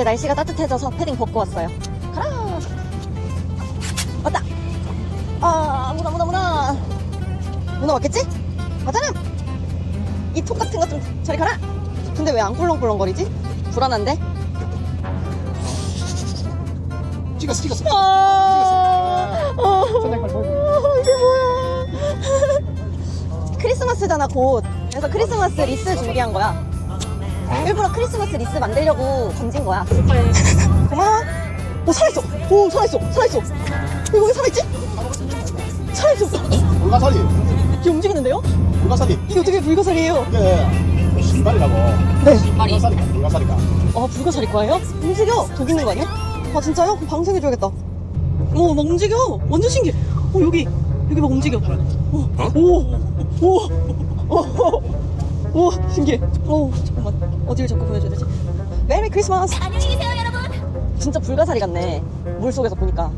이제 날씨가 따뜻해져서 패딩 벗고 왔어요. 가라! 왔다! 아, 문어, 문어, 문어! 문어 왔겠지? 맞잖아! 이톡 같은 거 좀 저리 가라! 근데 왜 안 꿀렁꿀렁거리지? 불안한데? 찍었어 찍었어 아, 빨리 보여 이게 뭐야? 크리스마스잖아 곧. 그래서 크리스마스 리스 준비한 거야. 일부러 크리스마스 리스 만들려고 던진 거야. 고마워. 오 살아있어. 오 살아있어. 살아있어. 이거 왜 살아있지? 살아있어. 불가사리 이게 움직이는데요? 불가사리 이게 어떻게 불가사리예요? 이게 신발이라고 네. 불가사리가 불가사리가 아 불가사리 거예요? 움직여. 독 있는 거 아니야? 아 진짜요? 그럼 방생해줘야겠다. 오, 막 움직여. 완전 신기해. 어 여기 여기 막 움직여. 오, 오, 오, 오, 오, 신기해. 오, 잠깐만. 어디를 자꾸 보여줘야 되지? 메리 크리스마스. 안녕히 계세요, 여러분. 진짜 불가사리 같네. 물 속에서 보니까.